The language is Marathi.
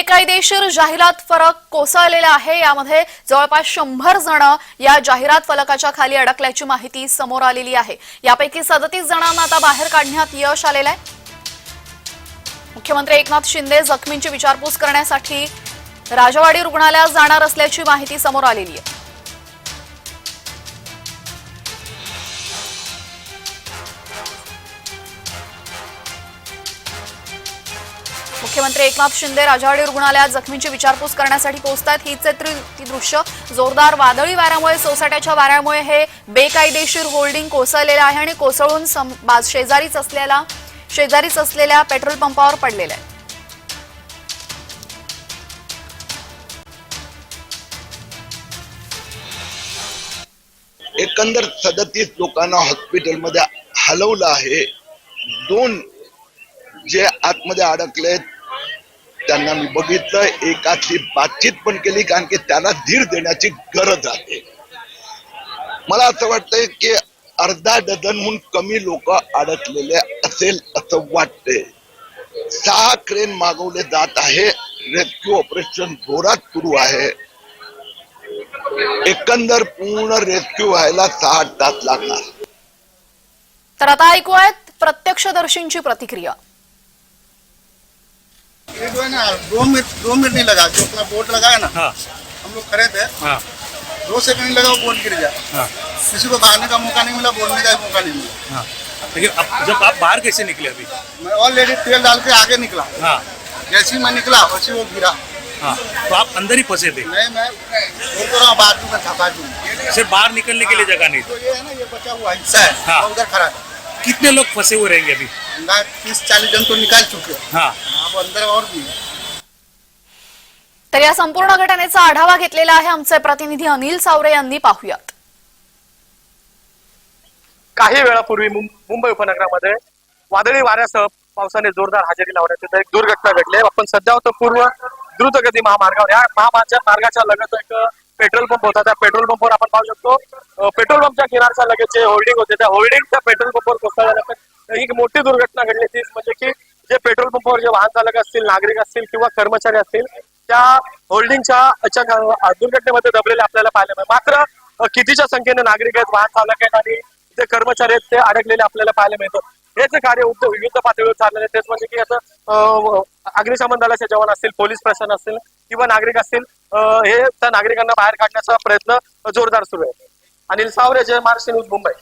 बेकायदेशीर जाहिरात फरक कोसळलेला आहे. यामध्ये जवळपास शंभर जण या जाहिरात फलकाच्या खाली अडकल्याची माहिती समोर आलेली आहे. यापैकी सदतीस जणांना आता बाहेर काढण्यात यश आलेलं आहे. मुख्यमंत्री एकनाथ शिंदे जखमींची विचारपूस करण्यासाठी राजवाडी रुग्णालयात जाणार असल्याची माहिती समोर आलेली आहे. मुख्यमंत्री एकनाथ शिंदे राजावाडी रुग्णालयात जखमींची विचारपूस करण्यासाठी पोहोचतात हीच आहेत ती दृश्य. जोरदार वादळी वाऱ्यामुळे सोसाट्याच्या वाऱ्यामुळे हे बेकायदेशीर होल्डिंग कोसळलेलं आहे आणि कोसळून शेजारीच असलेला शेजारीच असलेल्या पेट्रोल पंपावर पडलेलं आहे. एकंदर सदतीस लोकांना हॉस्पिटलमध्ये हलवलं आहे. दोन जे आतमध्ये अडकलेत त्यांना मी बघितलं एकाची बातचीत पण केली कारण की त्यांना धीर देण्याची गरज आहे. मला असं वाटतंय की अर्धा डझनहून कमी लोक अडकलेले असेल असं वाटतंय. सहा क्रेन मागवले जात आहे रेस्क्यू ऑपरेशन जोरात सुरू आहे. एकंदर पूर्ण रेस्क्यू व्हायला सहा तास लागणार. तर आता ऐकूयात प्रत्यक्षदर्शींची प्रतिक्रिया. ये जो है ना दो मिनट दो मिनट नहीं लगा जो अपना बोर्ड लगा है ना हाँ। हम लोग खड़े थे। हाँ। दो सेकंड नहीं लगा वो बोट गिर गया। हाँ। किसी को भागने का मौका नहीं मिला बोलने का मौका नहीं मिला। हाँ। लेकिन अब जब आप बाहर कैसे निकले अभी? मैं ऑलरेडी तेल डाल के आगे निकला। हाँ। जैसे ही मैं निकला वैसे वो गिरा। हाँ। तो आप अंदर ही फंसे थे? नहीं मैं बोल तो रहा हूँ बाजू में था बाजू में सिर्फ़ बाहर निकलने के लिए जगह नहीं तो ये है ना ये बचा हुआ हिस्सा है हाँ। उधर खड़ा कितने लोग फंसे हुए रहेंगे अभी? तीस चालीस जन तो निकाल चुके हैं. हाँ अब अंदर और भी है तर या संपूर्ण घटनेचा आढावा घेतलेला आहे आमचे प्रतिनिधी अनिल सावरे यांनी पाहुयात. काही वेळापूर्वी मुं- मुंबई उपनगरामध्ये वादळी वाऱ्यासह पावसाने जोरदार हजेरी लावण्यात येत एक दुर्घटना घडली आहे. आपण सध्या होतो पूर्व द्रुतगती महामार्गावर. या महामार्गाच्या मार्गाच्या लगत एक पेट्रोल पंप होता. त्या पेट्रोल पंपवर आपण पाहू शकतो अं, पेट्रोल पंपच्या किनारच्या लगत जे होल्डिंग होते त्या होल्डिंग त्या पेट्रोल पंपवर कोसळल्यानंतर ही एक मोठी दुर्घटना घडली ती म्हणजे की जे पेट्रोल पंपावर जे वाहन चालक असतील नागरिक असतील किंवा कर्मचारी असतील त्या होल्डिंगच्या दुर्घटनेमध्ये दबलेले आपल्याला पाहायला मिळेल. मात्र कितीच्या संख्येने नागरिक आहेत वाहन चालक आहेत आणि जे कर्मचारी आहेत ते अडकलेले आपल्याला पाहायला मिळतो. हेच कार्य उद्योग विविध पातळीवर चाललेले तेच म्हणजे की आता अग्निशमन दलाचे जवान असतील पोलीस प्रशासन असतील किंवा नागरिक असतील हे त्या नागरिकांना बाहेर काढण्याचा प्रयत्न जोरदार सुरू आहे. अनिल सावरे जय महाराष्ट्र न्यूज मुंबई.